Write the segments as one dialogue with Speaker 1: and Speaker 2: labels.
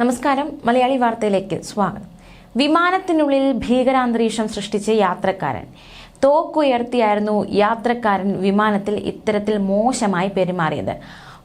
Speaker 1: നമസ്കാരം. മലയാളി വാർത്തയിലേക്ക് സ്വാഗതം. വിമാനത്തിനുള്ളിൽ ഭീകരാന്തരീക്ഷം സൃഷ്ടിച്ച് യാത്രക്കാരൻ. തോക്കുയർത്തിയായിരുന്നു യാത്രക്കാരൻ വിമാനത്തിൽ ഇത്തരത്തിൽ മോശമായി പെരുമാറിയത്.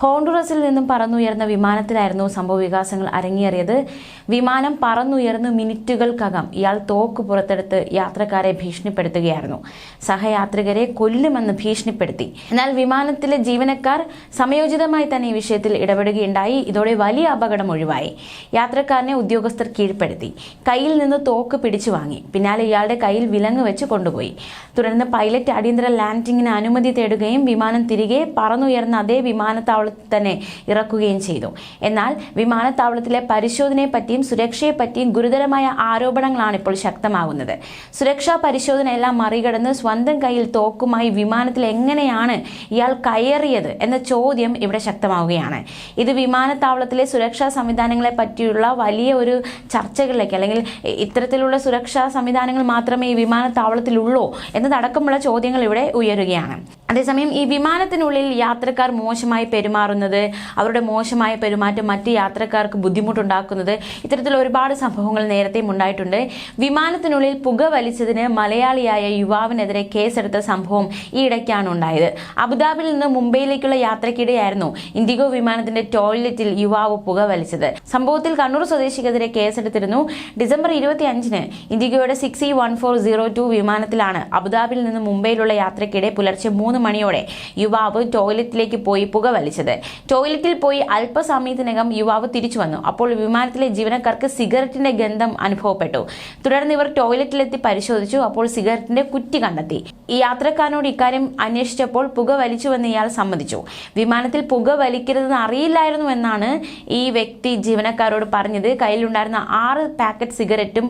Speaker 1: ഹോണ്ടുറസിൽ നിന്നും പറന്നുയർന്ന വിമാനത്തിലായിരുന്നു സംഭവവികാസങ്ങൾ അരങ്ങേറിയത്. വിമാനം പറന്നുയർന്ന് മിനിറ്റുകൾക്കകം ഇയാൾ തോക്ക് പുറത്തെടുത്ത് യാത്രക്കാരെ ഭീഷണിപ്പെടുത്തുകയായിരുന്നു. സഹയാത്രികരെ കൊല്ലുമെന്ന് ഭീഷണിപ്പെടുത്തി. എന്നാൽ വിമാനത്തിലെ ജീവനക്കാർ സമയോചിതമായി തന്നെ ഈ വിഷയത്തിൽ ഇടപെടുകയുണ്ടായി. ഇതോടെ വലിയ അപകടം ഒഴിവായി. യാത്രക്കാരനെ ഉദ്യോഗസ്ഥർ കീഴ്പ്പെടുത്തി. കയ്യിൽ നിന്ന് തോക്ക് പിടിച്ചു വാങ്ങി. പിന്നാലെ ഇയാളുടെ കയ്യിൽ വിലങ്ങ് വെച്ച് കൊണ്ടുപോയി. തുടർന്ന് പൈലറ്റ് അടിയന്തര ലാൻഡിങ്ങിന് അനുമതി തേടുകയും വിമാനം തിരികെ പറന്നുയർന്ന അതേ വിമാനത്താവളത്തിൽ തന്നെ ഇറക്കുകയും ചെയ്തു. എന്നാൽ വിമാനത്താവളത്തിലെ പരിശോധനയെപ്പറ്റിയും സുരക്ഷയെപ്പറ്റിയും ഗുരുതരമായ ആരോപണങ്ങളാണ് ഇപ്പോൾ ശക്തമാകുന്നത്. സുരക്ഷാ പരിശോധന എല്ലാം മറികടന്ന് സ്വന്തം കയ്യിൽ തോക്കുമായി വിമാനത്തിൽ എങ്ങനെയാണ് ഇയാൾ കയറിയത് എന്ന ചോദ്യം ഇവിടെ ശക്തമാവുകയാണ്. ഇത് വിമാനത്താവളത്തിലെ സുരക്ഷാ സംവിധാനങ്ങളെ പറ്റിയുള്ള വലിയ ഒരു ചർച്ചകളിലേക്ക് അല്ലെങ്കിൽ ഇത്തരത്തിലുള്ള സുരക്ഷാ സംവിധാനങ്ങൾ മാത്രമേ ഈ വിമാനത്താവളത്തിലുള്ളൂ എന്നതടക്കമുള്ള ചോദ്യങ്ങൾ ഇവിടെ ഉയരുകയാണ്. അതേസമയം ഈ വിമാനത്തിനുള്ളിൽ യാത്രക്കാർ മോശമായി പെരുമാറുന്നത് അവരുടെ മോശമായ പെരുമാറ്റം മറ്റ് യാത്രക്കാർക്ക് ബുദ്ധിമുട്ടുണ്ടാക്കുന്നത് ഇത്തരത്തിൽ ഒരുപാട് സംഭവങ്ങൾ നേരത്തെയും ഉണ്ടായിട്ടുണ്ട്. വിമാനത്തിനുള്ളിൽ പുക വലിച്ചതിന് മലയാളിയായ യുവാവിനെതിരെ കേസെടുത്ത സംഭവം ഈയിടയ്ക്കാണ് ഉണ്ടായത്. അബുദാബിയിൽ നിന്ന് മുംബൈയിലേക്കുള്ള യാത്രക്കിടെയായിരുന്നു ഇൻഡിഗോ വിമാനത്തിന്റെ ടോയ്ലറ്റിൽ യുവാവ് പുക വലിച്ചത്. സംഭവത്തിൽ കണ്ണൂർ സ്വദേശിക്കെതിരെ കേസെടുത്തിരുന്നു. ഡിസംബർ ഇരുപത്തി അഞ്ചിന് ഇൻഡിഗോയുടെ six E one four zero two വിമാനത്തിലാണ് അബുദാബിയിൽ നിന്ന് മുംബൈയിലുള്ള യാത്രക്കിടെ പുലർച്ചെ മൂന്ന് മണിയോടെ യുവാവ് ടോയ്ലറ്റിലേക്ക് പോയി പുക വലിച്ചത്. ടോയ്ലറ്റിൽ പോയി അല്പസമയത്തിനകം യുവാവ് തിരിച്ചു വന്നു. അപ്പോൾ വിമാനത്തിലെ ജീവനക്കാർക്ക് സിഗരറ്റിന്റെ ഗന്ധം അനുഭവപ്പെട്ടു. തുടർന്ന് ഇവർ ടോയ്ലറ്റിലെത്തി പരിശോധിച്ചു. അപ്പോൾ സിഗരറ്റിന്റെ കുറ്റി കണ്ടെത്തി. ഈ യാത്രക്കാരനോട് ഇക്കാര്യം അന്വേഷിച്ചപ്പോൾ പുക വലിച്ചുവെന്ന് ഇയാൾ സമ്മതിച്ചു. വിമാനത്തിൽ പുക വലിക്കരുതെന്ന് അറിയില്ലായിരുന്നു എന്നാണ് ഈ വ്യക്തി ജീവനക്കാരോട് പറഞ്ഞത്. കയ്യിലുണ്ടായിരുന്ന ആറ് പാക്കറ്റ് സിഗരറ്റും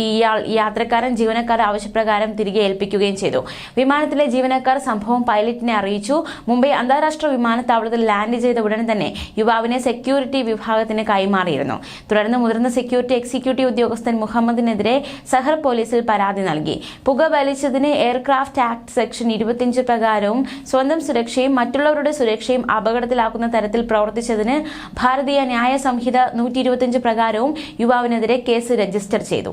Speaker 1: ഇയാൾ യാത്രക്കാരൻ ജീവനക്കാർ ആവശ്യപ്രകാരം തിരികെ ഏൽപ്പിക്കുകയും ചെയ്തു. വിമാനത്തിലെ ജീവനക്കാർ സംഭവം പൈലറ്റിനെ അറിയിച്ചു. മുംബൈ അന്താരാഷ്ട്ര വിമാനത്താവളത്തിൽ ലാൻഡ് ചെയ്ത ഉടൻ തന്നെ യുവാവിനെ സെക്യൂരിറ്റി വിഭാഗത്തിന് കൈമാറിയിരുന്നു. തുടർന്ന് മുതിർന്ന സെക്യൂരിറ്റി എക്സിക്യൂട്ടീവ് ഉദ്യോഗസ്ഥൻ മുഹമ്മദിനെതിരെ സഹർ പോലീസിൽ പരാതി നൽകി. പുക വലിച്ചതിന് എയർക്രാഫ്റ്റ് ആക്ട് സെക്ഷൻ ഇരുപത്തിയഞ്ച് പ്രകാരവും സ്വന്തം സുരക്ഷയും മറ്റുള്ളവരുടെ സുരക്ഷയും അപകടത്തിലാക്കുന്ന തരത്തിൽ പ്രവർത്തിച്ചതിന് ഭാരതീയ ന്യായ സംഹിത നൂറ്റി പ്രകാരവും യുവാവിനെതിരെ കേസ് രജിസ്റ്റർ ചെയ്തു.